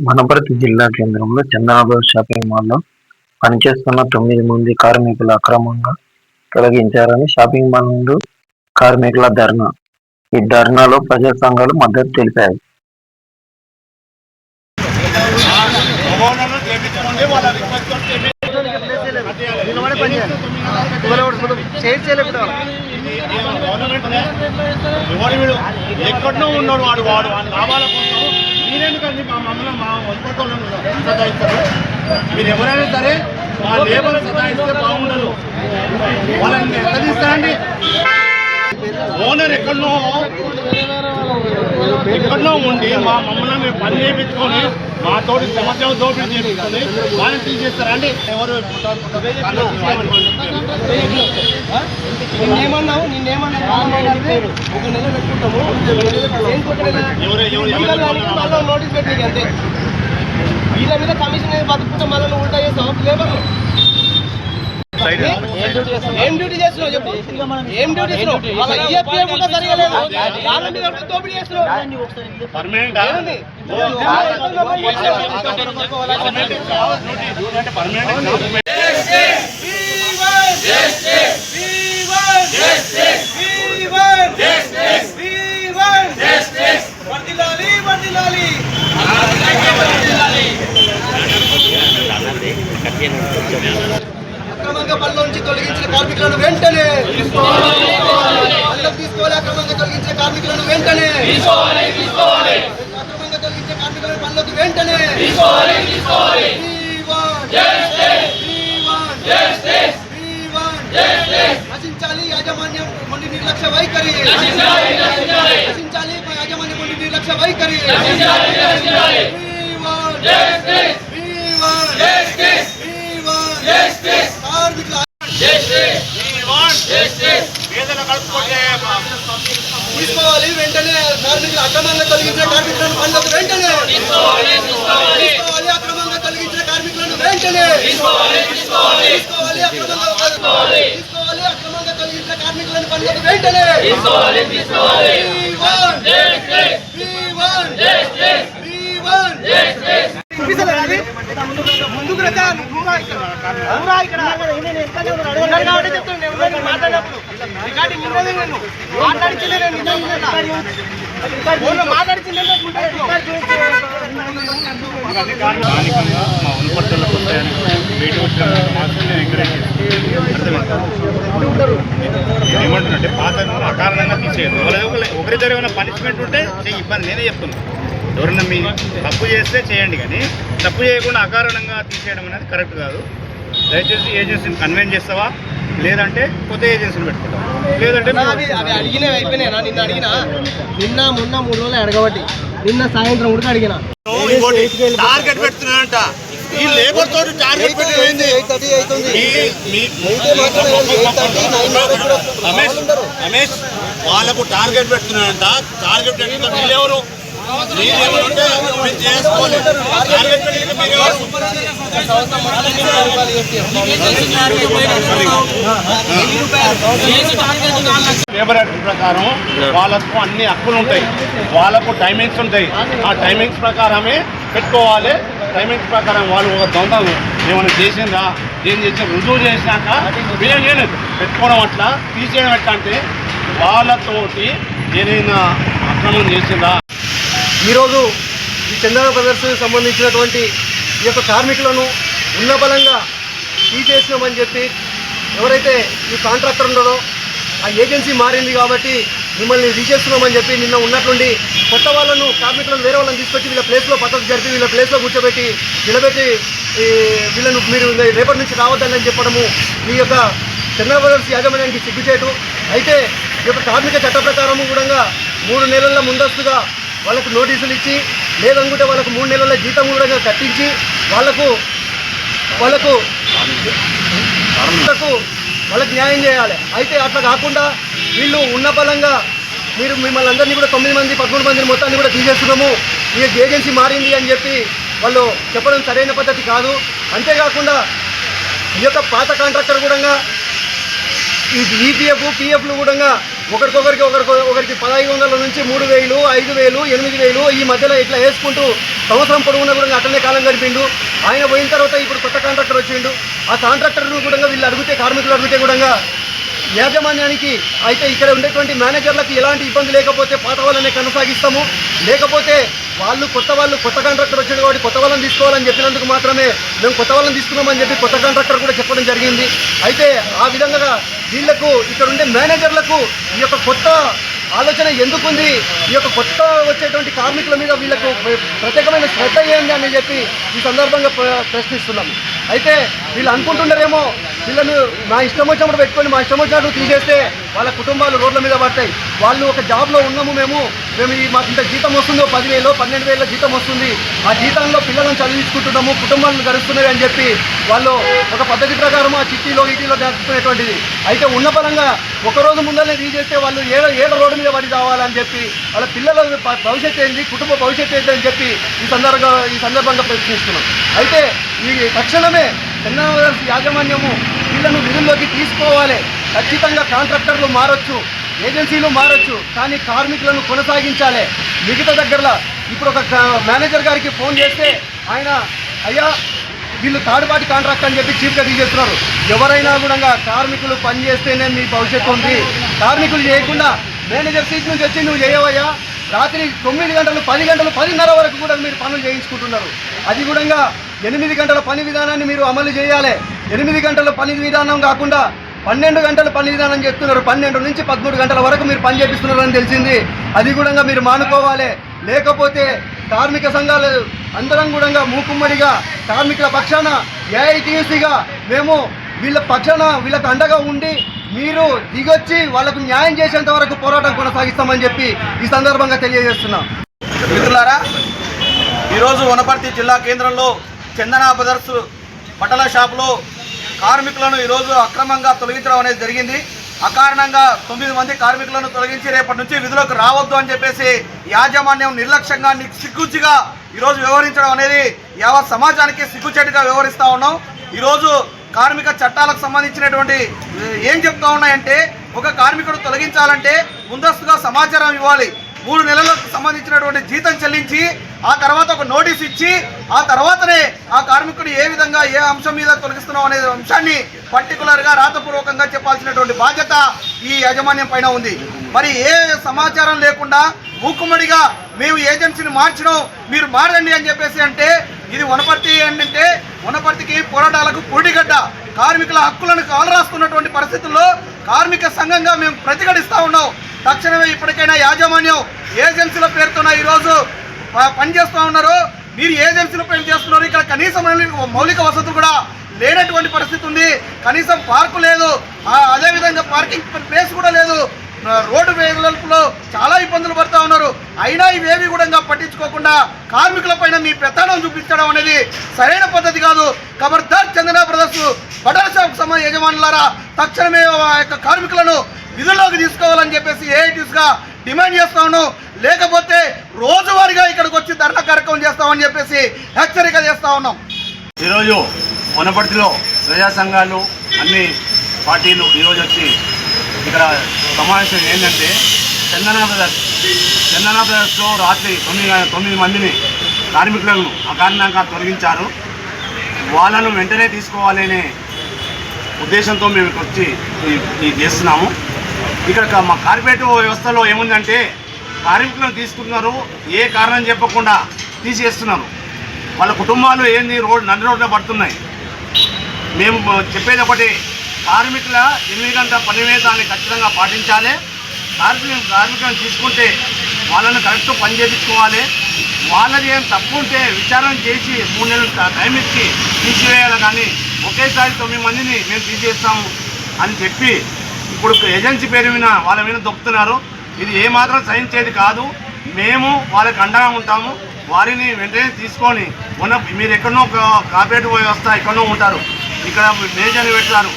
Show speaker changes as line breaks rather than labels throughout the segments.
వనపర్తి జిల్లా కేంద్రంలో చందనాబాద్ షాపింగ్ మాల్లో పనిచేస్తున్న తొమ్మిది మంది కార్మికులు అక్రమంగా తొలగించారని షాపింగ్ మాల్ ముందు కార్మికుల ధర్నా. ఈ ధర్నాలో ప్రజా సంఘాలు మద్దతు తెలిపాయి.
ఎక్కడో ఉన్నాడు వాడు. వాడు వాడి లాభాల కోసం మీరెందుకండి? మా మమ్మల్ని మా వంతకోళ్ళను సతాయిస్తారు. మీరు ఎవరైనా సరే మా లేబర్ సతాయిస్తే బాగుండదు. వాళ్ళని ఎంత తీస్తారండి? ఓనర్ ఎక్కడనో ఎక్కడనో ఉండి మా మమ్మల్ని మేము పని చేయించుకొని మా తోటి సమస్య దోపిడీ చేయించుకొని వాళ్ళని తీసేస్తారా అండి? ఎవరు?
నిన్నేమన్నావు పేరు ఒక నెల పెట్టుకుంటాము మళ్ళీ నోటీస్ పెట్టి అంతే వీళ్ళ మీద కమిషన్ అనేది బతుకుంటే మళ్ళీ నువ్వు ఉల్టా చేస్తావు లేబర్ ఏం డ్యూటీ చేస్తున్నావు చెప్పు ఏం డ్యూటీ చేస్తున్నావు వాళ్ళ ఈఎఫ్ఏ కూడా సరిగా లేదు వాళ్ళ మీద కూడా దోపిడీ చేస్తున్నావు
పర్మనెంట్
ఏముంది? అక్రమంగా పనిలోంచి తొలగించిన కార్మికులను వెంటనే పనిలోకి తీసుకోవాలి అక్రమంగా తొలగించిన కార్మికులను వెంటనే అక్రమంగా తొలగించిన కార్మికులను పనిలోకి వెంటనే నశించాలి యాజమాన్యం మొండి నిర్లక్ష్య వైఖరి. నశించాలి యాజమాన్యం మొండి నిర్లక్ష్య వైఖరి. కార్మికుల
పేదలు కలుపుకుంటే
తీసుకోవాలి వెంటనే కార్మికులు అక్రమంగా తొలగించిన కార్మికులను పనులకు వెంటనే! అక్రమంగా తొలగించిన కార్మికులను వెంటనే! అక్రమంగా తొలగించిన కార్మికులను పనులకు వెంటనే! ముందుకు రా ఇక్కడ. ఇక్కడ. కాబట్టి చెప్తాను మాట్లాడినప్పుడు. రికార్డింగ్ ఉన్నది నేను మాట్లాడించిందే
మా ఉనపట్టులకు వస్తాయని బయట వచ్చిన మాత్రం నేను ఎంకరేజ్ చేస్తాను ఏమంటున్నాంటే పాత అకారణంగా తీసేయదు ఒకరి ఒకరిద్దరు ఏమైనా పనిష్మెంట్ ఉంటే చెయ్యి ఇబ్బంది నేనే చెప్తున్నాను ఎవరైనా మీ తప్పు చేస్తే చేయండి కానీ తప్పు చేయకుండా అకారణంగా తీసేయడం అనేది కరెక్ట్ కాదు. దయచేసి ఏజెన్సీని కన్వెన్స్ చేస్తావా? లేదంటే కొత్త ఏజెన్సీని పెట్టుకుంటావా? లేదంటే
అవి అవి అడిగినవి అయిపోయినాయి. నిన్న అడిగిన. నిన్న మొన్న మూడు రోజులు అడగబట్టి. నిన్న సాయంత్రం కూడా అడిగిన.
టార్గెట్ పెడుతున్నాడంట. ఈ లేబర్ తోటి టార్గెట్ పెట్టింది రమేష్ రమేష్ వాళ్ళకు టార్గెట్ పెడుతున్నాడంట. టార్గెట్ పెట్టిన మీరెవరు లేబర్ యాక్ట్ ప్రకారం వాళ్ళకు అన్ని హక్కులు ఉంటాయి. వాళ్ళకు టైమింగ్స్ ఉంటాయి. ఆ టైమింగ్స్ ప్రకారమే పెట్టుకోవాలి. టైమింగ్స్ ప్రకారం వాళ్ళు ఒక దొంగలు. ఏమైనా చేసిందా ఏం చేసి రుజువు చేసినాక వీళ్ళని నేను పెట్టుకోవడం అట్లా తీసేయడం ఎట్లా అంటే వాళ్ళతోటి ఏదైనా అక్రమం చేసిందా
ఈరోజు ఈ చంద్ర బ్రదర్స్ సంబంధించినటువంటి ఈ యొక్క కార్మికులను ఉన్న బలంగా తీసేసినామని చెప్పి ఎవరైతే ఈ కాంట్రాక్టర్ ఉండదో ఆ ఏజెన్సీ మారింది కాబట్టి మిమ్మల్ని తీసేస్తున్నామని చెప్పి నిన్న ఉన్నట్లుండి కొత్త వాళ్ళను కార్మికులను వేరే వాళ్ళని తీసుకొచ్చి వీళ్ళ ప్లేస్లో పద్ధతి జరిపి వీళ్ళ ప్లేస్లో కూర్చోబెట్టి నిలబెట్టి వీళ్ళను మీరు రేపటి నుంచి రావద్దని చెప్పడము మీ యొక్క చంద్రబాబు యాజమాన్యానికి యాజమాన్యానికి సిగ్గుచేటు. అయితే ఈ యొక్క కార్మిక చట్ట ప్రకారము కూడా మూడు నెలల ముందస్తుగా వాళ్ళకు నోటీసులు ఇచ్చి లేదనుకుంటే వాళ్ళకు మూడు నెలల జీతం కూడా కట్టించి వాళ్ళకు వాళ్ళకు వాళ్ళకు వాళ్ళకి న్యాయం చేయాలి. అయితే అట్లా కాకుండా వీళ్ళు ఉన్న బలంగా మీరు మిమ్మల్ని అందరినీ కూడా తొమ్మిది మంది పదమూడు మందిని మొత్తాన్ని కూడా తీసేస్తున్నాము. ఈ ఏజెన్సీ మారింది అని చెప్పి వాళ్ళు చెప్పడం సరైన పద్ధతి కాదు. అంతేకాకుండా ఈ యొక్క పాత కాంట్రాక్టర్ కూడా ఈ ఈపీఎఫ్ పిఎఫ్లు కూడా ఒకరికొకరికి ఒకరికి ఒకరికి పదహైదు వందల నుంచి మూడు వేలు ఐదు వేలు ఎనిమిది వేలు ఈ మధ్యలో ఇట్లా వేసుకుంటూ సంవత్సరం పొడవునా కూడా అటనే కాలం గడిపిండు. ఆయన పోయిన తర్వాత ఇప్పుడు కొత్త కాంట్రాక్టర్ వచ్చిండు. ఆ కాంట్రాక్టర్ను కూడా వీళ్ళు అడిగితే కార్మికులు అడిగితే కూడా యాజమాన్యానికి అయితే ఇక్కడ ఉండేటువంటి మేనేజర్లకు ఎలాంటి ఇబ్బంది లేకపోతే పాత వాళ్ళనే కొనసాగిస్తాము. లేకపోతే వాళ్ళు కొత్త వాళ్ళు కొత్త కాంట్రాక్టర్ వచ్చాడు కాబట్టి కొత్త వాళ్ళని తీసుకోవాలని చెప్పినందుకు మాత్రమే మేము కొత్త వాళ్ళని తీసుకున్నామని చెప్పి కొత్త కాంట్రాక్టర్ కూడా చెప్పడం జరిగింది. అయితే ఆ విధంగా వీళ్ళకు ఇక్కడ ఉండే మేనేజర్లకు ఈ యొక్క కొత్త ఆలోచన ఎందుకుంది ఈ యొక్క కొత్త వచ్చేటువంటి కార్మికుల మీద వీళ్ళకు ప్రత్యేకమైన శ్రద్ధ ఏంది అని చెప్పి ఈ సందర్భంగా ప్ర- ప్రశ్నిస్తున్నాం. అయితే వీళ్ళు అనుకుంటున్నారేమో వీళ్ళను మా ఇష్టం వచ్చినప్పుడు పెట్టుకొని మా ఇష్టం వచ్చినట్టు తీసేస్తే వాళ్ళ కుటుంబాలు రోడ్ల మీద పడతాయి. వాళ్ళు ఒక జాబ్లో ఉన్నాము మేము. మేము ఈ మాకు ఇంత జీతం వస్తుందో పదివేలో పన్నెండు వేల జీతం వస్తుంది. ఆ జీతంలో పిల్లలను చదివించుకుంటున్నాము కుటుంబాలను గడుస్తున్నాయి అని చెప్పి వాళ్ళు ఒక పద్ధతి ప్రకారం ఆ చిట్టీలో ఇటీలో దాచుకునేటువంటిది. అయితే ఉన్న పరంగా ఒక రోజు ముందరనే తీసేస్తే వాళ్ళు ఏడ ఏడ రోడ్డు మీద పడి కావాలని చెప్పి వాళ్ళ పిల్లల భవిష్యత్తు ఏంది కుటుంబ భవిష్యత్తు ఏంటి అని చెప్పి ఈ సందర్భంగా ఈ సందర్భంగా ప్రశ్నిస్తున్నాం. అయితే ఈ తక్షణమే తెలంగాణ యాజమాన్యము వీళ్ళను విధుల్లోకి తీసుకోవాలి. ఖచ్చితంగా కాంట్రాక్టర్లు మారొచ్చు ఏజెన్సీలు మారొచ్చు కానీ కార్మికులను కొనసాగించాలి. మిగతా దగ్గరలో ఇప్పుడు ఒక మేనేజర్ గారికి ఫోన్ చేస్తే ఆయన అయ్యా వీళ్ళు థర్డ్ కాంట్రాక్ట్ అని చెప్పి చీఫ్గా తీసేస్తున్నారు. ఎవరైనా కూడా కార్మికులు పని చేస్తేనే మీ భవిష్యత్తు ఉంది. కార్మికులు చేయకుండా మేనేజర్ సీట్ నుంచి వచ్చి నువ్వు చేయవయ్యా. రాత్రి తొమ్మిది గంటలు పది గంటలు పదిన్నర వరకు కూడా మీరు పనులు చేయించుకుంటున్నారు. అది కూడా ఎనిమిది గంటల పని విధానాన్ని మీరు అమలు చేయాలి. ఎనిమిది గంటల పని విధానం కాకుండా పన్నెండు గంటల పని విధానం చేస్తున్నారు పన్నెండు నుంచి పదమూడు గంటల వరకు మీరు పని చేపిస్తున్నారని తెలిసింది. అది కూడా మీరు మానుకోవాలి. లేకపోతే కార్మిక సంఘాలు అందరం కూడా మూకుమ్మడిగా కార్మికుల పక్షాన ఏఐటీయూసీగా మేము వీళ్ళ పక్షాన వీళ్ళకు అండగా ఉండి మీరు దిగొచ్చి వాళ్ళకు న్యాయం చేసేంత వరకు పోరాటం కొనసాగిస్తామని చెప్పి ఈ సందర్భంగా తెలియజేస్తున్నాం.
మిత్రులారా ఈరోజు వనపర్తి జిల్లా కేంద్రంలో చందన బ్రదర్స్ బట్టల షాపులో కార్మికులను ఈరోజు అక్రమంగా తొలగించడం అనేది జరిగింది. అకారణంగా తొమ్మిది మంది కార్మికులను తొలగించి రేపటి నుంచి విధులకు రావద్దు అని చెప్పేసి యాజమాన్యం నిర్లక్ష్యంగా ని- సిగ్గుచ్చిగా ఈరోజు వ్యవహరించడం అనేది యావత్ సమాజానికి సిగ్గుచేటుగా వ్యవహరిస్తూ ఉన్నాం. ఈరోజు కార్మిక చట్టాలకు సంబంధించినటువంటి ఏం చెప్తా ఉన్నాయంటే ఒక కార్మికుడు తొలగించాలంటే ముందస్తుగా సమాచారం ఇవ్వాలి. మూడు నెలలకు సంబంధించినటువంటి జీతం చెల్లించి ఆ తర్వాత ఒక నోటీస్ ఇచ్చి ఆ తర్వాతనే ఆ కార్మికుడు ఏ విధంగా ఏ అంశం మీద తొలగిస్తున్నాం అనే అంశాన్ని పర్టికులర్గా రాతపూర్వకంగా చెప్పాల్సినటువంటి బాధ్యత ఈ యాజమాన్యం పైన ఉంది. మరి ఏ సమాచారం లేకుండా మూకుమ్మడిగా మేము ఏజెన్సీని మార్చడం మీరు మారండి అని చెప్పేసి అంటే ఇది వనపర్తి ఏంటంటే వనపర్తికి పోరాటాలకు పురిటిగడ్డ కార్మికుల హక్కులను కాలరాస్తున్నటువంటి పరిస్థితుల్లో కార్మిక సంఘంగా మేము ప్రతిఘటిస్తా ఉన్నాం. తక్షణమే ఇప్పటికైనా యాజమాన్యం ఏజెన్సీల పేరుతోన ఈరోజు పనిచేస్తూ ఉన్నారు. మీరు ఏజెన్సీల పని చేస్తున్నారు. ఇక్కడ కనీసం మౌలిక- వసతులు కూడా లేనటువంటి పరిస్థితి ఉంది. కనీసం పార్కు లేదు. అదేవిధంగా పార్కింగ్ ప్లేస్ కూడా లేదు. రోడ్డు వేలుపులో చాలా ఇబ్బందులు పడుతూ ఉన్నారు. అయినా ఇవేవి కూడా పట్టించుకోకుండా కార్మికుల పైన మీ పెత్తనం చూపించడం అనేది సరైన పద్ధతి కాదు. ఖబర్దార్ చందన బ్రదర్స్ బటల షాప్ సమ యజమానులారా తక్షణమే ఆ యొక్క కార్మికులను విధుల్లోకి తీసుకోవాలని చెప్పేసి ఏఐటీస్గా డిమాండ్ చేస్తా లేకపోతే రోజువారీగా ఇక్కడికి వచ్చి ధర్నా కార్యక్రమం చేస్తామని చెప్పేసి హెచ్చరిక చేస్తా ఉన్నాం.
ఈరోజు వనపర్తిలో ప్రజా సంఘాలు అన్ని పార్టీలు ఈరోజు వచ్చి ఇక్కడ సమావేశం ఏంటంటే చందన బ్రదర్స్ చందన బ్రదర్స్లో రాత్రి తొమ్మిది తొమ్మిది మందిని కార్మికులను అకారణంగా తొలగించారు. వాళ్ళను వెంటనే తీసుకోవాలనే ఉద్దేశంతో మేము ఇక్కడ వచ్చి చేస్తున్నాము. ఇక్కడ మా కార్పొరేట్ వ్యవస్థలో ఏముందంటే కార్మికులను తీసుకుంటున్నారు ఏ కారణం చెప్పకుండా తీసేస్తున్నారు. వాళ్ళ కుటుంబాలు ఏంది రోడ్ నడి రోడ్లో పడుతున్నాయి. మేము చెప్పేది ఒకటి కార్మికుల ఎనిమిది గంటల పని వేదాన్ని ఖచ్చితంగా పాటించాలి. కార్మికులు కార్మికులను తీసుకుంటే వాళ్ళని కరెక్ట్ పని చేయించుకోవాలి. వాళ్ళది ఏం తప్పు ఉంటే విచారణ చేసి మూడు నెలలు టైం ఇచ్చి తీసివేయాలి కానీ ఒకేసారి తొమ్మిది మందిని మేము తీసేస్తాము అని చెప్పి ఇప్పుడు ఏజెన్సీ పేరు మీద వాళ్ళ మీద దొక్కుతున్నారు. ఇది ఏమాత్రం సహించేది కాదు. మేము వాళ్ళకి అండగా ఉంటాము. వారిని వెంటనే తీసుకొని ఉన్న మీరు ఎక్కడనో ఒక వ్యవస్థ ఎక్కడనో ఉంటారు. ఇక్కడ మేజర్ని పెడతారు.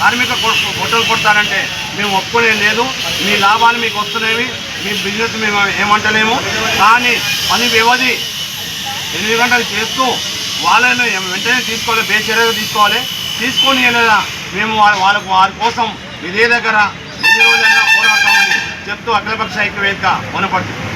కార్మిక కొట్టలు కొడతారంటే మేము ఒప్పుకునే లేదు. మీ లాభాలు మీకు వస్తున్నాయి. మీ బిజినెస్ మేము ఏమంటలేము. కానీ పని వ్యవధి ఎనిమిది గంటలు చేస్తూ వాళ్ళని వెంటనే తీసుకోవాలి బేచర్యగా తీసుకోవాలి. తీసుకొని లేదా మేము వాళ్ళ వాళ్ళకు వారి కోసం ఇదే దగ్గర ఎన్ని రోజులైనా పోరాడతామని చెప్తూ అఖిలపక్ష ఐక్యవేదిక వనపడుతుంది